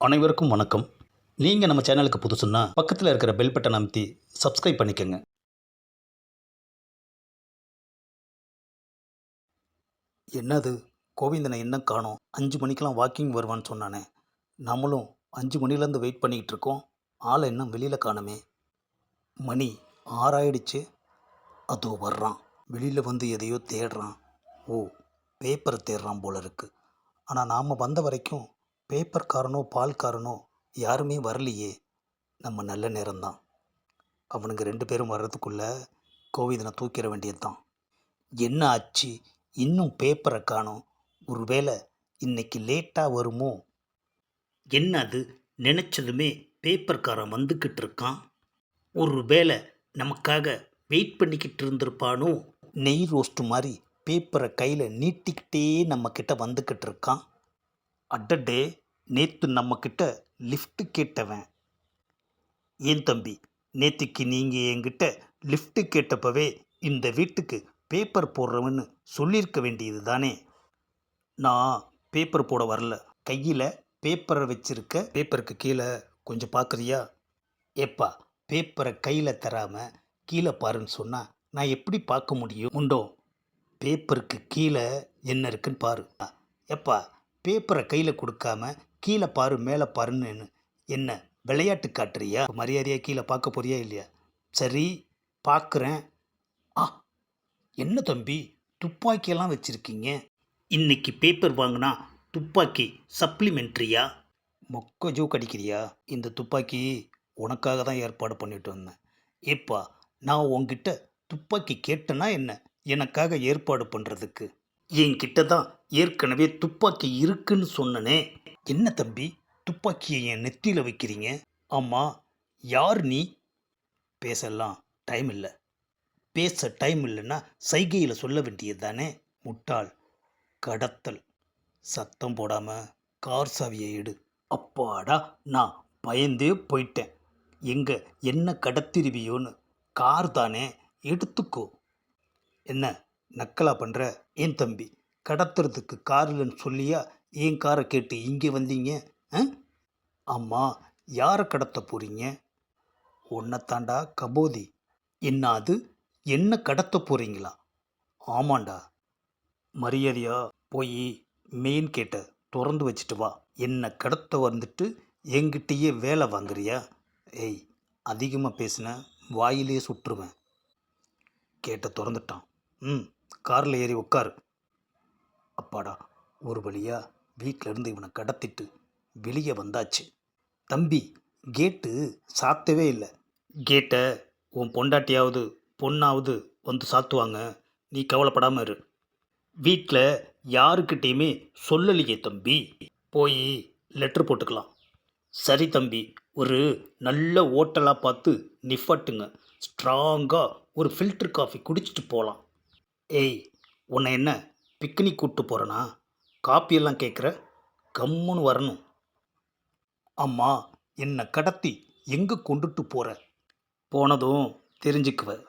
அனைவருக்கும் வணக்கம். நீங்கள் நம்ம சேனலுக்கு புதுசுன்னா பக்கத்தில் இருக்கிற பெல் பட்டன் அமைத்தி சப்ஸ்கிரைப் பண்ணிக்கோங்க. என்னது? கோவிந்தனை என்ன காணோம்? அஞ்சு மணிக்கெலாம் வாக்கிங் வருவான்னு சொன்னானே. நம்மளும் அஞ்சு மணிலேருந்து வெயிட் பண்ணிக்கிட்டு இருக்கோம். ஆளை இன்னும் வெளியில் காணுமே. மணி ஆறாயிடுச்சு. அதோ வர்றான். வெளியில் வந்து எதையோ தேடுறான். ஓ பேப்பரை தேடுறான் போல இருக்குது ஆனால் நாம் வந்த வரைக்கும் பேப்பர்காரனோ பால்காரனோ யாருமே வரலையே. நம்ம நல்ல நேரம்தான். அவனுங்க ரெண்டு பேரும் வர்றதுக்குள்ள கோவிந்தனை தூக்கிட வேண்டியதுதான். என்ன ஆச்சு? இன்னும் பேப்பரை காணோம். ஒருவேளை இன்னைக்கு லேட்டாக வருமோ? என்ன அது நினச்சதுமே பேப்பர்காரன் வந்துக்கிட்டு இருக்கான். ஒரு வேளை நமக்காக வெயிட் பண்ணிக்கிட்டு இருந்திருப்பானோ? நெய் ரோஸ்ட் மாதிரி பேப்பரை கையில் நீட்டிக்கிட்டே நம்ம வந்துக்கிட்டு இருக்கான். அடடே நேற்று நம்மக்கிட்ட லிஃப்ட்டு கேட்டவன். ஏன் தம்பி நேற்றுக்கு நீங்கள் என்கிட்ட லிஃப்ட்டு கேட்டப்பவே இந்த வீட்டுக்கு பேப்பர் போடுறவன்னு சொல்லியிருக்க வேண்டியது தானே? நான் பேப்பர் போட வரல. கையில் பேப்பரை வச்சிருக்க பேப்பருக்கு கீழே கொஞ்சம் பார்க்குறியா ஏப்பா பேப்பரை கையில் தராமல் கீழே பாருன்னு சொன்னால் நான் எப்படி பார்க்க முடியும்? உண்டோ பேப்பருக்கு கீழே என்ன இருக்குன்னு பாரு. எப்பா பேப்பரை கையில் கொடுக்காம கீழே பாரு மேலே பாருன்னு என்ன விளையாட்டு காட்டுறியா? மரியாதையாக கீழே பார்க்க போறியா இல்லையா? சரி பார்க்குறேன். ஆ என்ன தம்பி துப்பாக்கியெல்லாம் வச்சுருக்கீங்க? இன்னைக்கு பேப்பர் வாங்கினா துப்பாக்கி சப்ளிமெண்ட்ரியா மொக்க ஜூ கடிக்கிறியா? இந்த துப்பாக்கி உனக்காக தான் ஏற்பாடு பண்ணிட்டு வந்தேன். ஏப்பா நான் உங்ககிட்ட துப்பாக்கி கேட்டேன்னா என்ன? எனக்காக ஏற்பாடு பண்ணுறதுக்கு என்கிட்ட தான் ஏற்கனவே துப்பாக்கி இருக்குன்னு சொன்னனே. என்ன தம்பி? துப்பாக்கியை என் நெத்தியில் வைக்கிறீங்க? ஆமாம் யார் நீ? பேசலாம். டைம் இல்லை. பேச டைம் இல்லைன்னா சைகையில் சொல்ல வேண்டியது தானே? முட்டாள். கடத்தல். சத்தம் போடாமல் கார் சாவியை எடு. அப்பாடா நான் பயந்தே போயிட்டேன். எங்கே என்ன கடத்திருவியோன்னு கார் தானே? எடுத்துக்கோ. என்ன நக்கலா பண்ணுற ஏன் தம்பி? கடத்துறதுக்கு கார் இல்லைன்னு சொல்லியா? ஏன் காரை கேட்டு இங்கே வந்தீங்க? ஆ ஆமாம் யாரை கடத்த போகிறீங்க உன்னைத்தாண்டா கபோதி. என்ன அது? என்ன கடத்த போகிறீங்களா ஆமாண்டா. மரியாதையா போய் மெயின் கேட்டை திறந்து வச்சுட்டு வா. என்னை கடத்த வந்துட்டு என்கிட்டயே வேலை வாங்குறியா? ஏய் அதிகமாக பேசின வாயிலே சுட்டுருவேன் கேட்ட திறந்துட்டான். ம் காரில் ஏறி உட்காரு. அப்பாடா ஒரு வழியாக வீட்டிலேருந்து இவனை கடத்திட்டு வெளியே வந்தாச்சு. தம்பி கேட்டு சாத்தவே இல்லை. கேட்டை உன் பொண்டாட்டியாவது பொண்ணாவது வந்து சாத்துவாங்க. நீ கவலைப்படாமல் இரு. வீட்டில் யாருக்கிட்டேயுமே சொல்லலையே தம்பி. போய் லெட்ரு போட்டுக்கலாம். சரி தம்பி ஒரு நல்ல ஹோட்டலாக பார்த்து நிஃபட்டுங்க ஸ்ட்ராங்காக ஒரு ஃபில்டர் காஃபி குடிச்சிட்டு போகலாம் ஏய் உன்னை என்ன பிக்னிக் கூப்பிட்டு போகிறேனா காப்பியெல்லாம் கேட்குற கம்முன்னு வரணும். அம்மா என்னை கடத்தி எங்கே கொண்டுட்டு போகிற போனதும் தெரிஞ்சுக்குவேன்